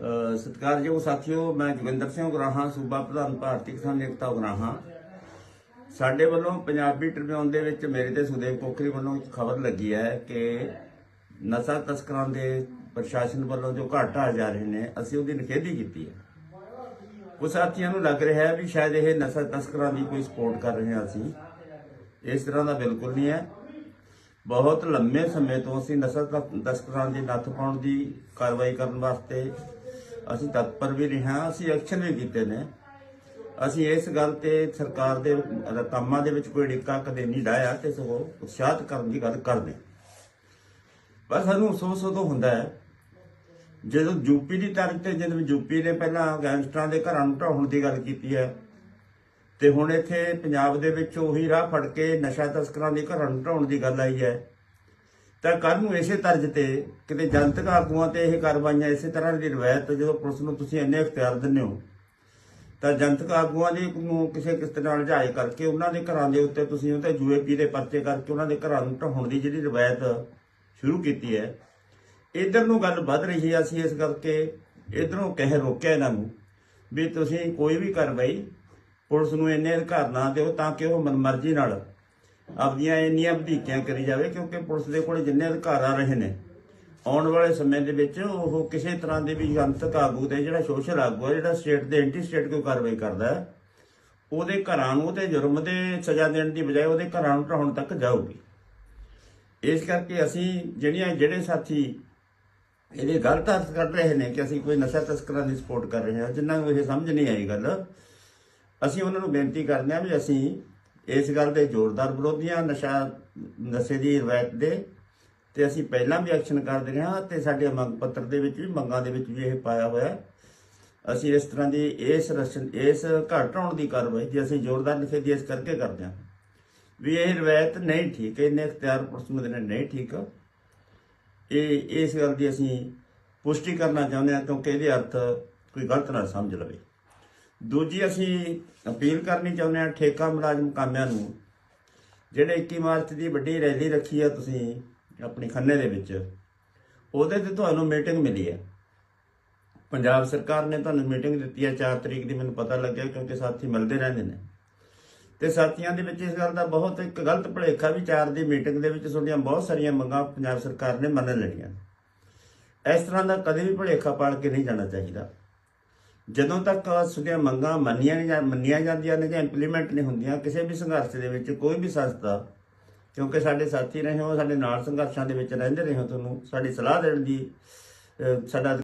ਅ, ਸਤਿਕਾਰਯੋਗ ਸਾਥੀਓ ਮੈਂ ਜੋਗਿੰਦਰ ਸਿੰਘ ਉਗਰਾਹਾਂ ਸੂਬਾ ਪ੍ਰਧਾਨ ਭਾਰਤੀ ਕਿਸਾਨ ਏਕਤਾ ਉਗਰਾਹਾਂ। ਸਾਡੇ ਵੱਲੋਂ ਪੰਜਾਬੀ ਟ੍ਰਿਬਿਊਨ ਦੇ ਵਿੱਚ ਮੇਰੇ ਤੇ ਸੁਦੇਵ ਕੋਕਰੀ ਵੱਲੋਂ ਖਬਰ ਲੱਗੀ ਹੈ ਕਿ ਨਸ਼ਾ ਤਸਕਰਾਂ ਦੇ ਪ੍ਰਸ਼ਾਸਨ ਵੱਲੋਂ ਜੋ ਘਾਟ ਆ ਜਾ ਰਹੇ ਨੇ ਅਸੀਂ ਉਹਦੀ ਨਿਖੇਧੀ ਕੀਤੀ ਹੈ। ਕੁਝ ਸਾਥੀਆਂ ਨੂੰ ਲੱਗ ਰਿਹਾ ਹੈ ਵੀ ਸ਼ਾਇਦ ਇਹ ਨਸ਼ਾ ਤਸਕਰਾਂ ਦੀ ਕੋਈ ਸਪੋਰਟ ਕਰ ਰਹੇ ਹਾਂ ਅਸੀਂ। ਇਸ ਤਰ੍ਹਾਂ ਦਾ ਬਿਲਕੁਲ ਨਹੀਂ ਹੈ। ਬਹੁਤ ਲੰਮੇ ਸਮੇਂ ਤੋਂ ਅਸੀਂ ਨਸ਼ਾ ਤਸਕਰਾਂ ਦੀ ਨੱਥ ਪਾਉਣ ਦੀ ਕਾਰਵਾਈ ਕਰਨ ਵਾਸਤੇ ਅਸੀਂ ਤਤਪਰ ਵੀ ਰਹੇ ਹਾਂ, ਅਸੀਂ ਐਕਸ਼ਨ ਵੀ ਕੀਤੇ ਨੇ। ਅਸੀਂ ਇਸ ਗੱਲ ਤੇ ਸਰਕਾਰ ਦੇ ਰ- ਕੰਮਾਂ ਦੇ ਵਿੱਚ ਕੋਈ ਡਿੱਕਾ ਕਦੇ ਨਹੀਂ ਡਾਇਆ ਤੇ ਸਗੋਂ ਉਤਸ਼ਾਹਤ ਕਰਨ ਦੀ ਗੱਲ ਕਰਦੇ ਪਰ ਸਾਨੂੰ ਅਫਸੋਸ ਉਦੋਂ ਹੁੰਦਾ ਹੈ, ਜਦੋਂ ਯੂਪੀ ਦੀ ਤਰ੍ਹਾਂ ਤੇ ਜਦੋਂ ਯੂਪੀ ਨੇ ਪਹਿਲਾਂ ਗੈਂਗਸਟਰਾਂ ਦੇ ਘਰਾਂ ਨੂੰ ਢਾਉਣ ਦੀ ਗੱਲ ਕੀਤੀ ਹੈ, ਤੇ ਹੁਣ ਇੱਥੇ ਪੰਜਾਬ ਦੇ ਵਿੱਚ ਉਹੀ ਰਾਹ ਫੜ ਕੇ ਨਸ਼ਾ ਤਸਕਰਾਂ ਦੇ ਘਰਾਂ ਨੂੰ ਢਾਉਣ ਦੀ ਗੱਲ ਆਈ ਹੈ ਤਾਂ ਕੱਲ ਨੂੰ ਇਸੇ ਤਰਜ਼ ਤੇ ਕਿਤੇ ਜਨਤਕ ਆਗੂਆਂ ਤੇ ਇਹ ਕਾਰਵਾਈਆਂ ਇਸੇ ਤਰ੍ਹਾਂ ਦੀ ਰਵਾਇਤ ਜਦੋਂ ਪੁਲਿਸ ਨੂੰ ਤੁਸੀਂ ਇੰਨੇ ਇਖਤਿਆਰ ਦਿੰਦੇ ਹੋ, ਤਾਂ ਜਨਤਕ ਆਗੂਆਂ ਦੀ ਨੂੰ ਕਿਸੇ ਕਿਸ ਨਾਲ ਜਾਇ ਕਰਕੇ ਉਹਨਾਂ ਦੇ ਘਰਾਂ ਦੇ ਉੱਤੇ ਤੁਸੀਂ ਉਹਤੇ ਯੂਏਪੀ ਦੇ ਪਰਚੇ ਕਰਕੇ ਉਹਨਾਂ ਦੇ ਘਰਾਂ ਨੂੰ ਢਾਉਣ ਦੀ ਜਿਹੜੀ ਰਵਾਇਤ ਸ਼ੁਰੂ ਕੀਤੀ ਹੈ, ਇਧਰ ਨੂੰ ਗੱਲ ਵੱਧ ਰਹੀ ਹੈ ਅਸੀਂ ਇਸ ਕਰਕੇ ਇਧਰੋਂ ਕਹਿ ਰੋਕਿਆ ਇਹਨਾਂ ਨੂੰ ਵੀ ਤੁਸੀਂ ਕੋਈ ਵੀ ਕਾਰਵਾਈ ਪੁਲਿਸ ਨੂੰ ਇੰਨੇ ਅਧਿਕਾਰ ਨਾ ਦਿਓ ਤਾਂ ਕਿ ਉਹ ਮਨਮਰਜ਼ੀ ਨਾਲ ਆਪਦੀਆਂ ਇੰਨੀਆਂ ਵਧੀਕੀਆਂ ਕਰੀ ਜਾਵੇ, ਕਿਉਂਕਿ ਪੁਲਿਸ ਦੇ ਕੋਲ ਜਿੰਨੇ ਅਧਿਕਾਰ ਆ ਰਹੇ ਨੇ, ਆਉਣ ਵਾਲੇ ਸਮੇਂ ਦੇ ਵਿੱਚ ਉਹ ਕਿਸੇ ਤਰ੍ਹਾਂ ਦੇ ਵੀ ਜਨਤਕ ਆਗੂ ਤੇ ਜਿਹੜਾ ਸੋਸ਼ਲ ਆਗੂ ਹੈ ਜਿਹੜਾ ਸਟੇਟ ਦੇ ਐਂਟੀ ਸਟੇਟ ਕੋਈ ਕਾਰਵਾਈ ਕਰਦਾ ਹੈ ਉਹਦੇ ਘਰਾਂ ਨੂੰ ਤੇ ਜੁਰਮ ਦੇ ਸਜ਼ਾ ਦੇਣ ਦੀ ਬਜਾਏ ਉਹਦੇ ਘਰਾਂ ਨੂੰ ਢਾਉਣ ਤੱਕ ਜਾਊਗੀ। ਇਸ ਕਰਕੇ ਅਸੀਂ ਜਿਹੜੀਆਂ, ਜਿਹੜੇ ਸਾਥੀ ਇਹਦੇ ਗਲਤ ਅਰਥ ਕੱਢ ਰਹੇ ਨੇ ਕਿ ਅਸੀਂ ਕੋਈ ਨਸ਼ਾ ਤਸਕਰਾਂ ਦੀ ਸਪੋਰਟ ਕਰ ਰਹੇ ਹਾਂ ਜਿਨ੍ਹਾਂ ਨੂੰ ਇਹ ਸਮਝ ਨਹੀਂ ਆਈ ਗੱਲ, ਅਸੀਂ ਉਹਨਾਂ ਨੂੰ ਬੇਨਤੀ ਕਰਦੇ ਹਾਂ ਵੀ ਅਸੀਂ ਇਸ ਗੱਲ ਦੇ ਜ਼ੋਰਦਾਰ ਵਿਰੋਧੀਆਂ ਨਸ਼ਾ, ਨਸ਼ੇ ਦੀ ਰਵਾਇਤ ਦੇ ਤੇ ਅਸੀਂ ਪਹਿਲਾਂ ਵੀ ਐਕਸ਼ਨ ਕਰਦੇ ਰਹੇ ਹਾਂ ਤੇ ਸਾਡੇ ਮੰਗ ਪੱਤਰ ਦੇ ਵਿੱਚ ਵੀ, ਮੰਗਾਂ ਦੇ ਵਿੱਚ ਵੀ ਇਹ ਪਾਇਆ ਹੋਇਆ ਅਸੀਂ ਇਸ ਤਰ੍ਹਾਂ ਦੀ ਇਸ ਰਸਨ, ਇਸ ਘਟਾਉਣ ਦੀ ਕਾਰਵਾਈ ਜੇ ਅਸੀਂ ਜ਼ੋਰਦਾਰ ਨਿਖੇਧੀ ਇਸ ਕਰਕੇ ਕਰਦੇ ਹਾਂ ਵੀ ਇਹ ਰਵਾਇਤ ਨਹੀਂ ਠੀਕ ਇਹਨੇ ਇਖਤਿਆਰ ਪੁਲਿਸ ਨੂੰ ਦੇਣਾ ਨਹੀਂ ਠੀਕ। ਇਹ, ਇਸ ਗੱਲ ਦੀ ਅਸੀਂ ਪੁਸ਼ਟੀ ਕਰਨਾ ਚਾਹੁੰਦੇ ਹਾਂ ਕਿਉਂਕਿ ਇਹਦੇ ਅਰਥ ਕੋਈ ਗਲਤ ਨਾ ਸਮਝ ਲਵੇ। ਦੂਜੀ ਅਸੀਂ ਅਪੀਲ ਕਰਨੀ ਚਾਹੁੰਦੇ ਹਾਂ ਠੇਕਾ ਮੁਲਾਜ਼ਮ ਕਾਮਿਆਂ ਨੂੰ, ਜਿਹੜੇ 21 ਮਾਰਚ ਦੀ ਵੱਡੀ ਰੈਲੀ ਰੱਖੀ ਆ ਤੁਸੀਂ ਆਪਣੀ ਖੰਨੇ ਦੇ ਵਿੱਚ, ਉਹਦੇ ਤੇ ਤੁਹਾਨੂੰ ਮੀਟਿੰਗ ਮਿਲੀ ਹੈ ਪੰਜਾਬ ਸਰਕਾਰ ਨੇ ਤੁਹਾਨੂੰ ਮੀਟਿੰਗ ਦਿੱਤੀ ਹੈ 4 ਤਰੀਕ ਦੀ, ਮੈਨੂੰ ਪਤਾ ਲੱਗਿਆ ਕਿਉਂਕਿ ਸਾਥੀ ਮਿਲਦੇ ਰਹਿੰਦੇ ਨੇ। ਤੇ ਸਾਥੀਆਂ ਦੇ ਵਿੱਚ ਇਸ ਗੱਲ ਦਾ ਬਹੁਤ ਇੱਕ ਗਲਤ ਭੁਲੇਖਾ ਵੀ 4 ਦੀ ਮੀਟਿੰਗ ਦੇ ਵਿੱਚ ਤੁਹਾਡੀਆਂ ਬਹੁਤ ਸਾਰੀਆਂ ਮੰਗਾਂ ਪੰਜਾਬ ਸਰਕਾਰ ਨੇ ਮੰਨ ਲੈਣੀਆਂ। ਇਸ ਤਰ੍ਹਾਂ ਦਾ ਕਦੇ ਵੀ ਭੁਲੇਖਾ ਪਾਲ ਕੇ ਨਹੀਂ ਜਾਣਾ ਚਾਹੀਦਾ। ਜਦੋਂ ਤੱਕ ਤੁਹਾਡੀਆਂ ਮੰਗਾਂ ਮੰਨੀਆਂ ਨਹੀਂ ਜਾਂ, ਮੰਨੀਆਂ ਜਾਂਦੀਆਂ ਨੇ ਜਾਂ ਇੰਪਲੀਮੈਂਟ ਨਹੀਂ ਹੁੰਦੀਆਂ, ਕਿਸੇ ਵੀ ਸੰਘਰਸ਼ ਦੇ ਵਿੱਚ ਕੋਈ ਵੀ ਸੰਸਥਾ, ਕਿਉਂਕਿ ਸਾਡੇ ਸਾਥੀ ਰਹੇ ਹੋ, ਸਾਡੇ ਨਾਲ ਸੰਘਰਸ਼ਾਂ ਦੇ ਵਿੱਚ ਰਹਿੰਦੇ ਰਹੇ ਹੋ ਤੁਹਾਨੂੰ, ਸਾਡੀ ਸਲਾਹ ਦੇਣ ਦੀ ਸਾਡਾ